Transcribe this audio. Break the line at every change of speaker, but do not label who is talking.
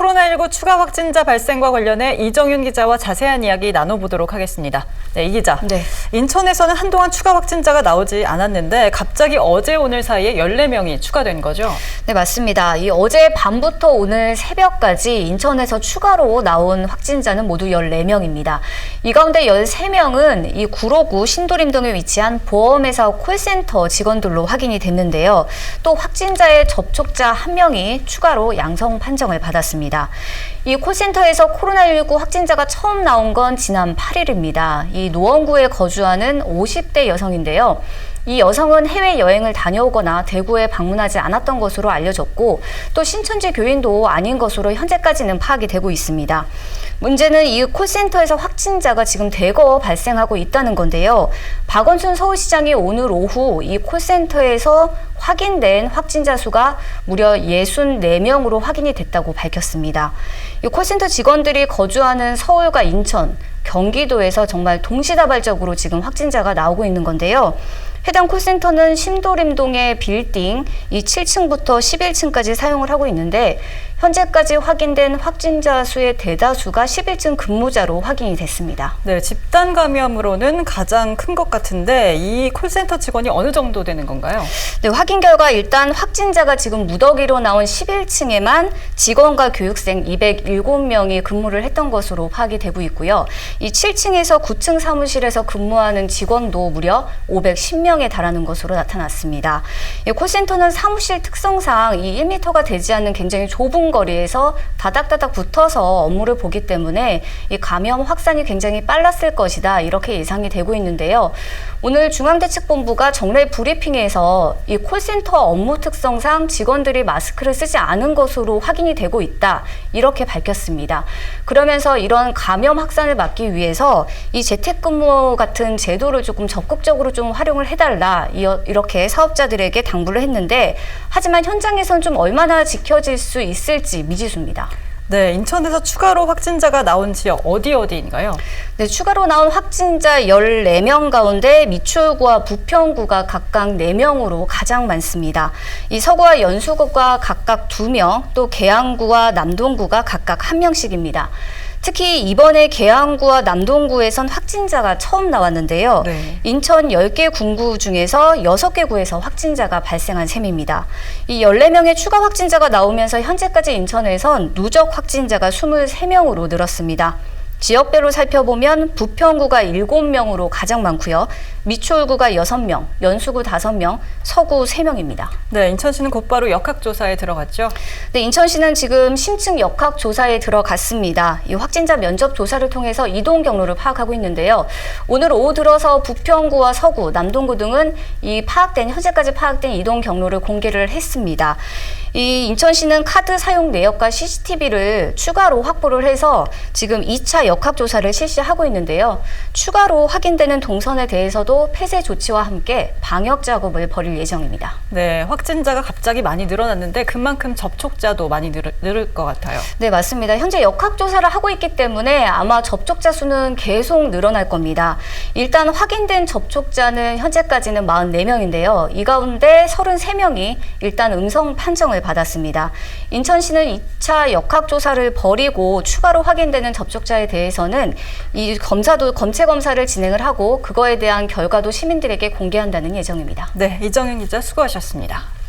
코로나19 추가 확진자 발생과 관련해 이정윤 기자와 자세한 이야기 나눠보도록 하겠습니다. 네, 이 기자.
네.
인천에서는 한동안 추가 확진자가 나오지 않았는데 갑자기 어제 오늘 사이에 14명이 추가된 거죠?
네, 맞습니다. 이 어제 밤부터 오늘 새벽까지 인천에서 추가로 나온 확진자는 모두 14명입니다. 이 가운데 13명은 이 구로구 신도림 등에 위치한 보험회사 콜센터 직원들로 확인이 됐는데요. 또 확진자의 접촉자 한 명이 추가로 양성 판정을 받았습니다. 이 콜센터에서 코로나19 확진자가 처음 나온 건 지난 8일입니다. 이 노원구에 거주하는 50대 여성인데요. 이 여성은 해외 여행을 다녀오거나 대구에 방문하지 않았던 것으로 알려졌고 또 신천지 교인도 아닌 것으로 현재까지는 파악이 되고 있습니다. 문제는 이 콜센터에서 확진자가 지금 대거 발생하고 있다는 건데요. 박원순 서울시장이 오늘 오후 이 콜센터에서 확인된 확진자 수가 무려 64명으로 확인이 됐다고 밝혔습니다. 이 콜센터 직원들이 거주하는 서울과 인천, 경기도에서 정말 동시다발적으로 지금 확진자가 나오고 있는 건데요. 해당 콜센터는 신도림동의 빌딩 이 7층부터 11층까지 사용을 하고 있는데 현재까지 확인된 확진자 수의 대다수가 11층 근무자로 확인이 됐습니다.
네, 집단 감염으로는 가장 큰 것 같은데 이 콜센터 직원이 어느 정도 되는 건가요?
네, 확인 결과 일단 확진자가 지금 무더기로 나온 11층에만 직원과 교육생 207명이 근무를 했던 것으로 파악이 되고 있고요. 이 7층에서 9층 사무실에서 근무하는 직원도 무려 510명에 달하는 것으로 나타났습니다. 이 콜센터는 사무실 특성상 이 1m가 되지 않는 굉장히 좁은 거리에서 다닥다닥 붙어서 업무를 보기 때문에 이 감염 확산이 굉장히 빨랐을 것이다 이렇게 예상이 되고 있는데요. 오늘 중앙대책본부가 정례 브리핑에서 이 콜센터 업무 특성상 직원들이 마스크를 쓰지 않은 것으로 확인이 되고 있다 이렇게 밝혔습니다. 그러면서 이런 감염 확산을 막기 위해서 이 재택근무 같은 제도를 조금 적극적으로 좀 활용을 해달라 이렇게 사업자들에게 당부를 했는데 하지만 현장에서는 좀 얼마나 지켜질 수 있을지 미지수입니다.
네, 인천에서 추가로 확진자가 나온 지역 어디 어디인가요?
네, 추가로 나온 확진자 14명 가운데 미추홀구와 부평구가 각각 4명으로 가장 많습니다. 이 서구와 연수구가 각각 2명, 또 계양구와 남동구가 각각 1명씩입니다. 특히 이번에 계양구와 남동구에선 확진자가 처음 나왔는데요.
네.
인천 10개 군구 중에서 6개 구에서 확진자가 발생한 셈입니다. 이 14명의 추가 확진자가 나오면서 현재까지 인천에선 누적 확진자가 23명으로 늘었습니다. 지역별로 살펴보면 부평구가 7명으로 가장 많고요. 미추홀구가 6명, 연수구 5명, 서구 3명입니다.
네, 인천시는 곧바로 역학조사에 들어갔죠?
네, 인천시는 지금 심층 역학 조사에 들어갔습니다. 이 확진자 면접 조사를 통해서 이동 경로를 파악하고 있는데요. 오늘 오후 들어서 부평구와 서구, 남동구 등은 이 파악된 현재까지 파악된 이동 경로를 공개를 했습니다. 이 인천시는 카드 사용 내역과 CCTV를 추가로 확보를 해서 지금 2차 역학 조사를 실시하고 있는데요. 추가로 확인되는 동선에 대해서도 폐쇄 조치와 함께 방역 작업을 벌일 예정입니다.
네, 확진자가 갑자기 많이 늘어났는데 그만큼 접촉자도 많이 늘, 늘을 것 같아요.
네, 맞습니다. 현재 역학조사를 하고 있기 때문에 아마 접촉자 수는 계속 늘어날 겁니다. 일단 확인된 접촉자는 현재까지는 44명인데요. 이 가운데 33명이 일단 음성 판정을 받았습니다. 인천시는 2차 역학조사를 벌이고 추가로 확인되는 접촉자에 대해서는 이 검사도 검체 검사를 진행을 하고 그거에 대한 결과도 시민들에게 공개한다는 예정입니다.
네, 이정현 기자 수고하셨습니다.